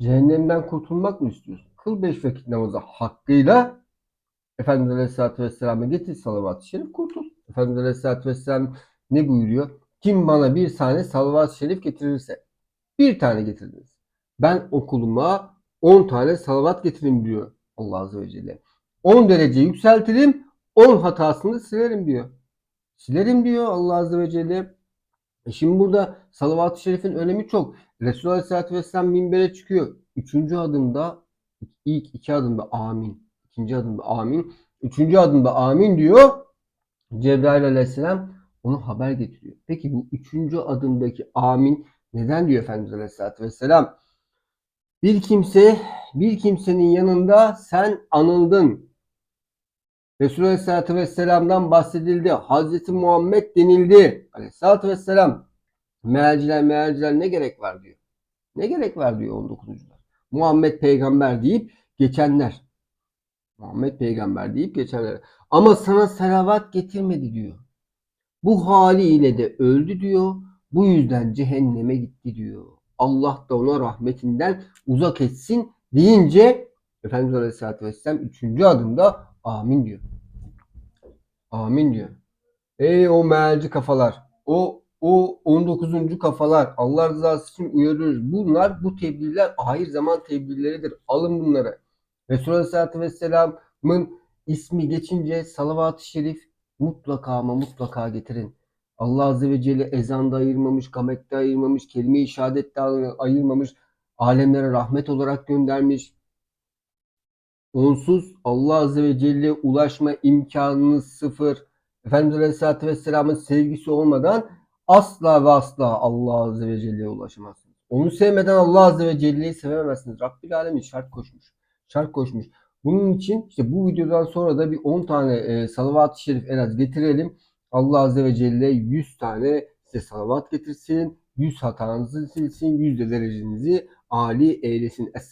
Cehennemden kurtulmak mı istiyorsun? Kıl beş vakit namazı hakkıyla Efendimiz Aleyhisselatü Vesselam'a getir salavat-ı şerif kurtul. Efendimiz Aleyhisselatü Vesselam ne buyuruyor? Kim bana bir tane salavat-ı şerif getirirse bir tane getirdiniz. Ben okuluma 10 tane salavat getirin diyor Allah Azze ve Celle. 10 derece yükseltirim, 10 hatasını silerim diyor. Silerim diyor Allah Azze ve Celle. E şimdi burada salavat-ı şerifin önemi çok. Resulullah Aleyhisselatü Vesselam minbere çıkıyor. Üçüncü adımda ilk iki adımda amin. ikinci adımda amin. Üçüncü adımda amin diyor. Cebrail Aleyhisselam onu haber getiriyor. Peki bu üçüncü adımdaki amin neden diyor Efendimiz Aleyhisselatü Vesselam? Bir kimse, bir kimsenin yanında sen anıldın. Resulullah Aleyhisselatü Vesselam'dan bahsedildi. Hazreti Muhammed denildi. Aleyhisselatü Vesselam. Mealciler mealciler ne gerek var diyor. Ne gerek var diyor 19'uncular. Muhammed peygamber deyip geçenler. Muhammed peygamber deyip geçenler. Ama sana selavat getirmedi diyor. Bu haliyle de öldü diyor. Bu yüzden cehenneme gitti diyor. Allah da ona rahmetinden uzak etsin deyince Efendimiz Aleyhisselatü Vesselam 3. adımda amin diyor. Amin diyor. Ey o mealci kafalar. O o 19. kafalar. Allah rızası için uyarıyoruz. Bunlar bu tebliğler ahir zaman tebliğleridir. Alın bunları. Resulullah Aleyhisselatü Vesselam'ın ismi geçince salavat-ı şerif mutlaka ama mutlaka getirin. Allah Azze ve Celle ezanda ayırmamış, kamette ayırmamış, kelime-i şehadette ayırmamış, alemlere rahmet olarak göndermiş. Onsuz Allah Azze ve Celle ulaşma imkanınız sıfır. Efendimiz Aleyhisselatü Vesselam'ın sevgisi olmadan asla ve asla Allah Azze ve Celle'ye ulaşamazsınız. Onu sevmeden Allah Azze ve Celle'yi sevemezsiniz. Rabbil Alemin şart koşmuş. Şart koşmuş. Bunun için işte bu videodan sonra da bir 10 tane e, salavat-ı şerif en az getirelim. Allah Azze ve Celle 100 tane size salavat getirsin. 100 hatanızı silsin. 100 de derecenizi âli eylesin. Es